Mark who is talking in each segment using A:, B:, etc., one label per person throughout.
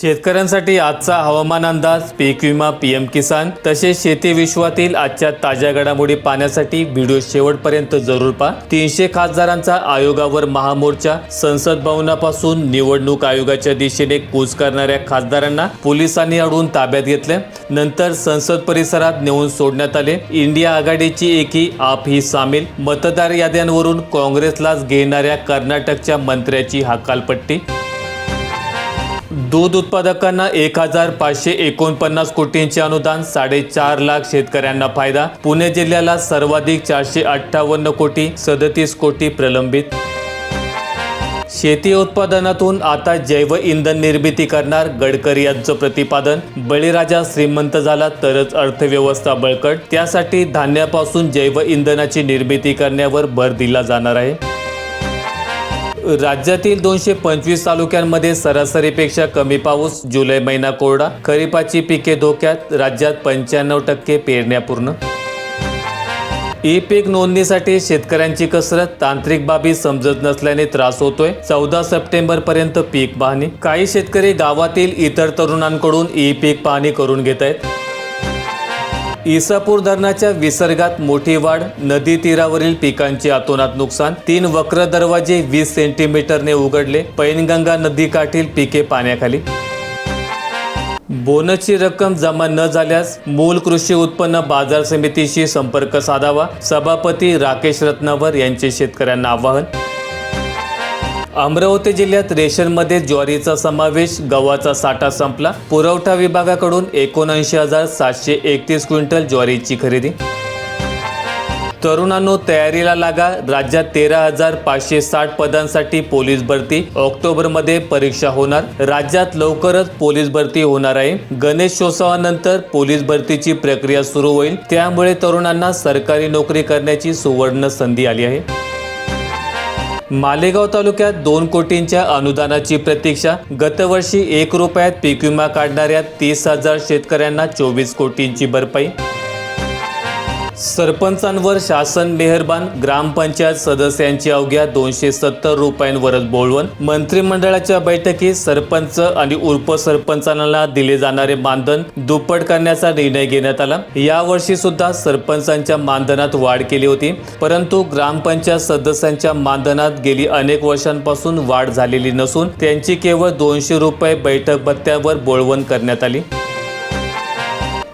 A: शेतकऱ्यांसाठी आजचा हवामान अंदाज पीक विमा पी एम किसान तसेच शेती विश्वातील आजच्या ताज्या घडामोडी पाहण्यासाठी व्हिडिओ शेवटपर्यंत जरूर पहा. तीनशे खासदारांचा आयोगावर महामोर्चा संसद भवनापासून निवडणूक आयोगाच्या दिशेने कूच करणाऱ्या खासदारांना पोलिसांनी अडवून ताब्यात घेतले. नंतर संसद परिसरात नेऊन सोडण्यात आले. इंडिया आघाडीची एकी आप ही सामील. मतदार याद्यांवरून काँग्रेसलाच घेणाऱ्या कर्नाटकच्या मंत्र्याची हकालपट्टी. दूध उत्पादकांना एक हजार पाचशे एकोणपन्नास कोटींचे अनुदान साडेचार लाख शेतकऱ्यांना फायदा. पुणे जिल्ह्याला सर्वाधिक चारशे अठ्ठावन्न कोटी सदतीस कोटी प्रलंबित. शेती उत्पादनातून आता जैव इंधन निर्मिती करणार गडकरी यांचं प्रतिपादन. बळीराजा श्रीमंत झाला तरच अर्थव्यवस्था बळकट. त्यासाठी धान्यापासून जैव इंधनाची निर्मिती करण्यावर भर दिला जाणार आहे. राज्यातील दोनशे पंचवीस तालुक्यांमध्ये सरासरीपेक्षा कमी पाऊस जुलै महिना कोरडा खरीपाची पिके धोक्यात राज्यात पंच्याण्णव टक्के पेरण्या पूर्ण. ई पीक नोंदणीसाठी शेतकऱ्यांची कसरत तांत्रिक बाबी समजत नसल्याने त्रास होतोय. चौदा सप्टेंबर पर्यंत पीक पाहणी. काही शेतकरी गावातील इतर तरुणांकडून ई पीक पाहणी करून घेत आहेत. इसापूर धरणाच्या विसर्गात मोठी वाढ नदी तीरावरील पिकांचे अतोनात नुकसान तीन वक्र दरवाजे वीस सेंटीमीटरने उघडले पैनगंगा नदीकाठील पिके पाण्याखाली. बोनसची रक्कम जमा न झाल्यास मूल कृषी उत्पन्न बाजार समितीशी संपर्क साधावा सभापती राकेश रत्नावर यांचे शेतकऱ्यांना आवाहन. अमरावती जिल्ह्यात रेशनमध्ये ज्वारीचा समावेश गव्हाचा साठा संपला. पुरवठा विभागाकडून एकोणऐंशी हजार सातशे एकतीस क्विंटल ज्वारीची खरेदी. तरुणांनो तयारीला लागा. राज्यात तेरा हजार पाचशे साठ पदांसाठी पोलीस भरती. ऑक्टोबरमध्ये परीक्षा होणार. राज्यात लवकरच पोलीस भरती होणार आहे. गणेशोत्सवानंतर पोलीस भरतीची प्रक्रिया सुरू होईल. त्यामुळे तरुणांना सरकारी नोकरी करण्याची सुवर्ण संधी आली आहे. मालेगाव तालुक्यात दोन कोटींच्या अनुदानाची प्रतीक्षा. गतवर्षी एक रुपयात पीक विमा काढणाऱ्या तीस हजार शेतकऱ्यांना चोवीस कोटींची भरपाई. सरपंचांवर शासन मेहरबान ग्रामपंचायत सदस्यांची अवघ्या दोनशे सत्तर रुपयांवरच बोलवण. मंत्रिमंडळाच्या बैठकीत सरपंच आणि उपसरपंचांना दिले जाणारे मानधन दुप्पट करण्याचा निर्णय घेण्यात आला. यावर्षी सुद्धा सरपंचांच्या मानधनात वाढ केली होती. परंतु ग्रामपंचायत सदस्यांच्या मानधनात गेली अनेक वर्षांपासून वाढ झालेली नसून त्यांची केवळ दोनशे रुपये बैठक भत्त्यावर बोलवण करण्यात आली.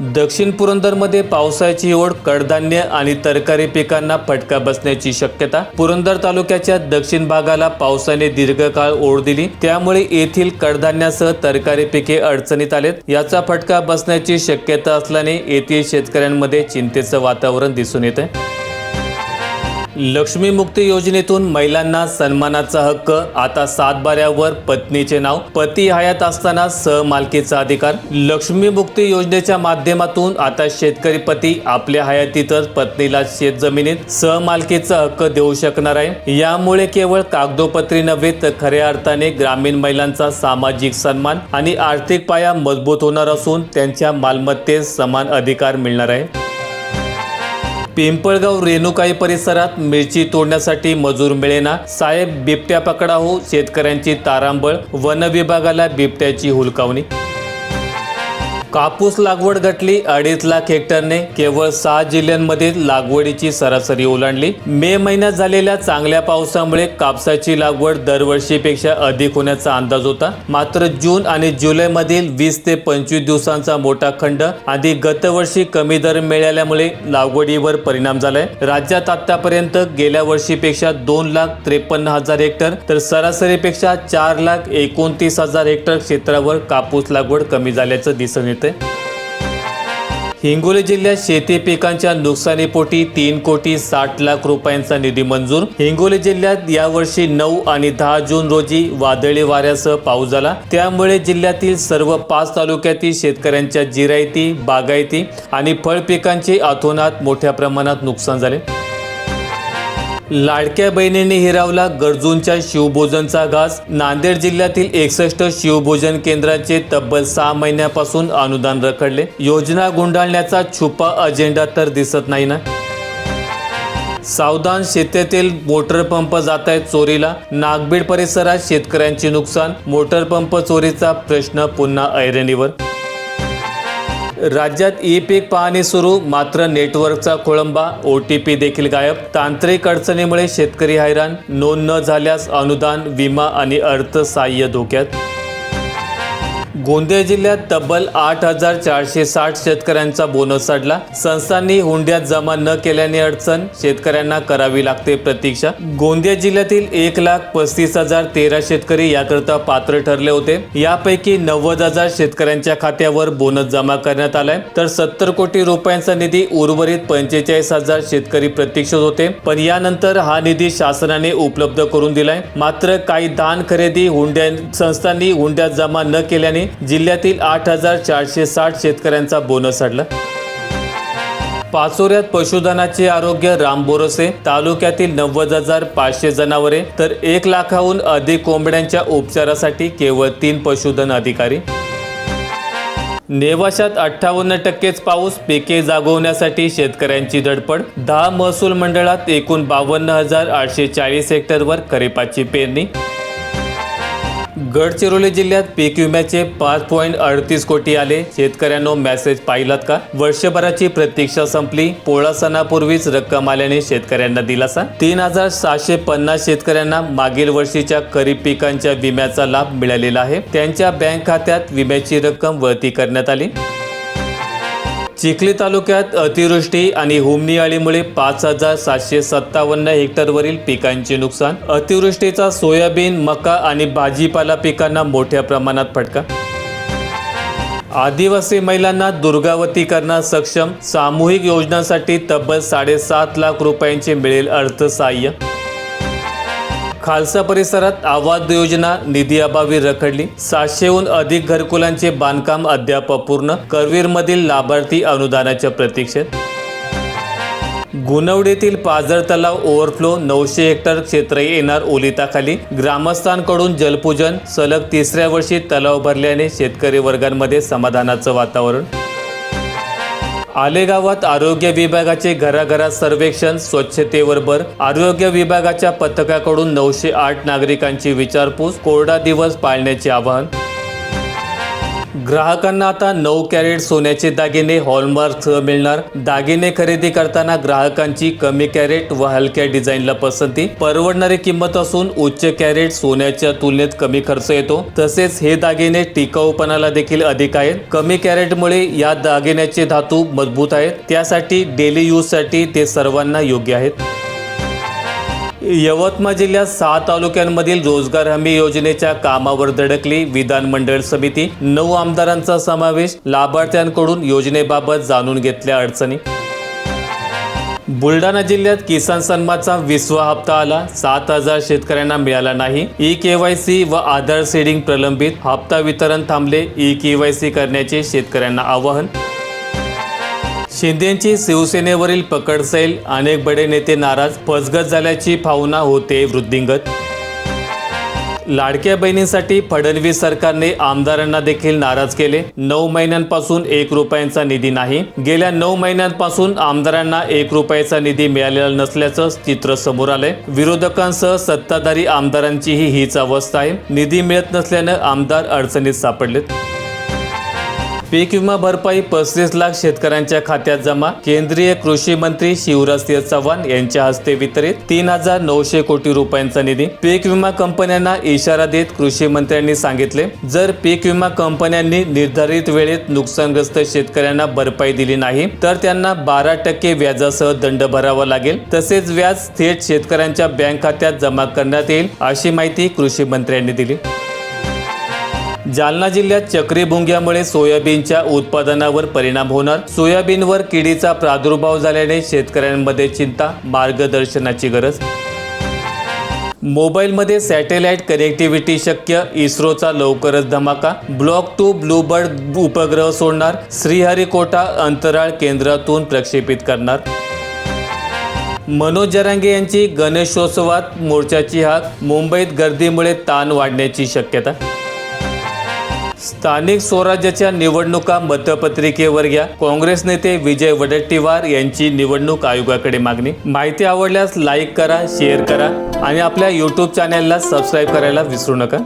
A: दक्षिण पुरंदरमध्ये पावसाची ओढ कडधान्य आणि तरकारी पिकांना फटका बसण्याची शक्यता. पुरंदर तालुक्याच्या दक्षिण भागाला पावसाने दीर्घकाळ ओढ दिली. त्यामुळे येथील कडधान्यासह तरकारी पिके अडचणीत आलेत. याचा फटका बसण्याची शक्यता असल्याने येथील शेतकऱ्यांमध्ये चिंतेचं वातावरण दिसून येत आहे लक्ष्मी मुक्ती योजनेतून महिलांना सन्मानाचा हक्क आता सातबाऱ्यावर पत्नीचे नाव. पती हयात असताना सहमालकीचा अधिकार. लक्ष्मी मुक्ती योजनेच्या माध्यमातून आता शेतकरी पती आपल्या हयातीतच पत्नीला शेतजमिनीत सहमालकीचा हक्क देऊ शकणार आहे. यामुळे केवळ कागदोपत्री नव्हे तर खऱ्या अर्थाने ग्रामीण महिलांचा सामाजिक सन्मान आणि आर्थिक पाया मजबूत होणार असून त्यांच्या मालमत्तेत समान अधिकार मिळणार आहे. पिंपळगाव रेणुकाई परिसरात मिरची तोडण्यासाठी मजूर मिळेना. साहेब बिबट्या पकडा हो शेतकऱ्यांची तारांबळ. वन विभागाला बिबट्याची हुलकावणी. कापूस लागवड घटली अडीच लाख हेक्टरने केवळ सहा जिल्ह्यांमध्ये लागवडीची सरासरी ओलांडली. मे महिन्यात झालेल्या चांगल्या पावसामुळे कापसाची लागवड दरवर्षीपेक्षा अधिक होण्याचा अंदाज होता. मात्र जून आणि जुलैमधील वीस ते पंचवीस दिवसांचा मोठा खंड आधी गतवर्षी कमी दर मिळाल्यामुळे लागवडीवर परिणाम झालाय. राज्यात आतापर्यंत गेल्या वर्षीपेक्षा दोन लाख त्रेपन्न हजार हेक्टर तर सरासरीपेक्षा चार लाख एकोणतीस हजार हेक्टर क्षेत्रावर कापूस लागवड कमी झाल्याचं दिसून येतं हिंगोली जिल्ह्यात शेती पिकांच्या नुकसानीपोटी तीन कोटी साठ लाख रुपयांचा निधी मंजूर. हिंगोली जिल्ह्यात यावर्षी नऊ आणि दहा जून रोजी वादळी वाऱ्यासह पाऊस झाला. त्यामुळे जिल्ह्यातील सर्व पाच तालुक्यातील शेतकऱ्यांच्या जिरायती बागायती आणि फळ पिकांचे अथोनात मोठ्या प्रमाणात नुकसान झाले. लाडक्या बहिणींनी हिरावला गरजूंच्या शिवभोजनचा घास. नांदेड जिल्ह्यातील एकसष्ट शिवभोजन केंद्राचे तब्बल सहा महिन्यापासून अनुदान रखडले. योजना गुंडाळण्याचा छुपा अजेंडा तर दिसत नाही ना? सावधान शेतीतील मोटर पंप जात आहेत चोरीला. नागबीड परिसरात शेतकऱ्यांचे नुकसान. मोटर पंप चोरीचा प्रश्न पुन्हा ऐरणीवर. राज्यात ई पीक पाहणी सुरू मात्र नेटवर्कचा खोळंबा ओ टी पी देखील गायब. तांत्रिक अडचणीमुळे शेतकरी हैराण नोंद न झाल्यास अनुदान विमा आणि अर्थसहाय्य धोक्यात. गोंदिया जिल्ह्यात तब्बल आठ हजार चारशे साठ शेतकऱ्यांचा बोनस अडला संस्थांनी हुंड्यात जमा न केल्याने अडचण शेतकऱ्यांना करावी लागते प्रतीक्षा. गोंदिया जिल्ह्यातील एक लाख पस्तीस हजार तेरा शेतकरी याकरता पात्र ठरले होते. यापैकी नव्वद हजार शेतकऱ्यांच्या खात्यावर बोनस जमा करण्यात आलाय. तर सत्तर कोटी रुपयांचा निधी उर्वरित पंचेचाळीस हजार शेतकरी प्रतीक्षित होते. पण यानंतर हा निधी शासनाने उपलब्ध करून दिलाय. मात्र काही दान खरेदी हुंड्या संस्थांनी हुंड्यात जमा न केल्याने जिल्ह्यातील आठ हजार चारशे साठ शेतकऱ्यांचा बोनस अडला. पाचोऱ्यात पशुधनाचे आरोग्य राम बोरसे तालुक्यातील नव्वद हजार पाचशे जनावरे तर एक लाखाहून अधिक कोंबड्यांच्या उपचारासाठी केवळ तीन पशुधन अधिकारी. नेवाशात अठ्ठावन्न टक्केच पाऊस पिके जागवण्यासाठी शेतकऱ्यांची धडपड. दहा महसूल मंडळात एकूण बावन्न हजार आठशे चाळीस हेक्टरवर खरीपाची पेरणी. गडचिरोली जिल्ह्यात पीक विम्याचे पाच पॉईंट अडतीस कोटी आले. शेतकऱ्यांनो मेसेज पाहिलात का? वर्षभराची प्रतीक्षा संपली. पोळा सणापूर्वीच रक्कम आल्याने शेतकऱ्यांना दिलासा. तीन हजार सहाशे पन्नास शेतकऱ्यांना मागील वर्षीच्या खरीप पिकांच्या विम्याचा लाभ मिळालेला आहे. त्यांच्या बँक खात्यात विम्याची रक्कम वळती करण्यात आली. चिखली तालुक्यात अतिवृष्टी आणि हुमनियाळीमुळे पाच हजार सातशे सत्तावन्न हेक्टरवरील पिकांचे नुकसान. अतिवृष्टीचा सोयाबीन मका आणि भाजीपाला पिकांना मोठ्या प्रमाणात फटका. आदिवासी महिलांना दुर्गावतीकरणात सक्षम सामूहिक योजनांसाठी तब्बल साडेसात लाख रुपयांचे मिळेल अर्थसहाय्य. खालसा परिसरात आवाज योजना निधी अभावी रखडली. सातशेहून अधिक घरकुलांचे बांधकाम अद्याप अपूर्ण करवीरमधील लाभार्थी अनुदानाच्या प्रतीक्षेत. गुणवडेतील पाझर तलाव ओव्हरफ्लो नऊशे हेक्टर क्षेत्र येणार ओलिताखाली. ग्रामस्थांकडून जलपूजन सलग तिसऱ्या वर्षी तलाव भरल्याने शेतकरी वर्गांमध्ये समाधानाचं वातावरण. आलेगावात आरोग्य विभागाचे घराघरात सर्वेक्षण स्वच्छतेवर भर आरोग्य विभागाच्या पथकाकडून नऊशे आठ नागरिकांची विचारपूस कोरडा दिवस पाळण्याचे आवाहन ग्राहकांना आता नऊ कॅरेट सोन्याचे दागिने हॉलमार्कसह मिळणार. दागिने खरेदी करताना ग्राहकांची कमी कॅरेट व हलक्या डिझाईनला पसंती. परवडणारी किंमत असून उच्च कॅरेट सोन्याच्या तुलनेत कमी खर्च येतो. तसेच हे दागिने टिकाऊपणाला देखील अधिक आहेत. कमी कॅरेटमुळे या दागिन्याचे धातू मजबूत आहेत. त्यासाठी डेली यूजसाठी ते सर्वांना योग्य आहेत. यवतमाळ जिल्ह्यात सहा तालुक्यांमधील रोजगार हमी योजनेच्या कामावर धडकली विधानमंडळ समिती. नऊ आमदारांचा समावेश. लाभार्थ्यांकडून योजनेबाबत जाणून घेतल्या अडचणी. बुलढाणा जिल्ह्यात किसान सन्मानचा विसवा हप्ता आला. सात हजार शेतकऱ्यांना मिळाला नाही. ई केवायसी व आधार सीडिंग प्रलंबित. हप्ता वितरण थांबले. ई केवायसी करण्याचे शेतकऱ्यांना आवाहन. शिंदेची शिवसेनेवरील पकड सैल अनेक बडे नेते नाराज फसगत झाल्याची भावना होते वृद्धिंगत. लाडक्या बहिणींसाठी फडणवीस सरकारने आमदारांना देखील नाराज केले. नऊ महिन्यांपासून एक रुपयांचा निधी नाही. गेल्या नऊ महिन्यांपासून आमदारांना एक रुपयाचा निधी मिळालेला नसल्याचं चित्र समोर आलंय. विरोधकांसह सत्ताधारी आमदारांचीही हीच अवस्था आहे. निधी मिळत नसल्यानं आमदार अडचणीत सापडलेत. पीक विमा भरपाई पस्तीस लाख शेतकऱ्यांच्या खात्यात जमा. केंद्रीय कृषी मंत्री शिवराज सिंह चव्हाण यांच्या हस्ते वितरित तीन हजार नऊशे कोटी रुपयांचा निधी. पीक विमा कंपन्यांना इशारा देत कृषी मंत्र्यांनी सांगितले जर पीक विमा कंपन्यांनी निर्धारित वेळेत नुकसानग्रस्त शेतकऱ्यांना भरपाई दिली नाही तर त्यांना बारा टक्के व्याजासह दंड भरावा लागेल. तसेच व्याज थेट शेतकऱ्यांच्या बँक खात्यात जमा करण्यात येईल अशी माहिती कृषी मंत्र्यांनी दिली. जालना जिल्ह्यात चक्री भुंग्यामुळे सोयाबीनच्या उत्पादनावर परिणाम होणार. सोयाबीनवर किडीचा प्रादुर्भाव झाल्याने शेतकऱ्यांमध्ये चिंता मार्गदर्शनाची गरज. मोबाईलमध्ये सॅटेलाइट कनेक्टिव्हिटी शक्य इस्रोचा लवकरच धमाका. ब्लॉक टू ब्लूबर्ड उपग्रह सोडणार. श्रीहरिकोटा अंतराळ केंद्रातून प्रक्षेपित करणार. मनोज जरांगे यांची गणेशोत्सवात मोर्चाची हाक. मुंबईत गर्दीमुळे ताण वाढण्याची शक्यता. स्थानिक स्वराज्याच्या निवडणुका मतपत्रिकेवर घ्या. काँग्रेस नेते विजय वडेट्टीवार यांची निवडणूक आयोगाकडे मागणी. माहिती आवडल्यास लाईक करा शेअर करा आणि आपल्या यूट्यूब चॅनेलला सबस्क्राईब करायला विसरू नका.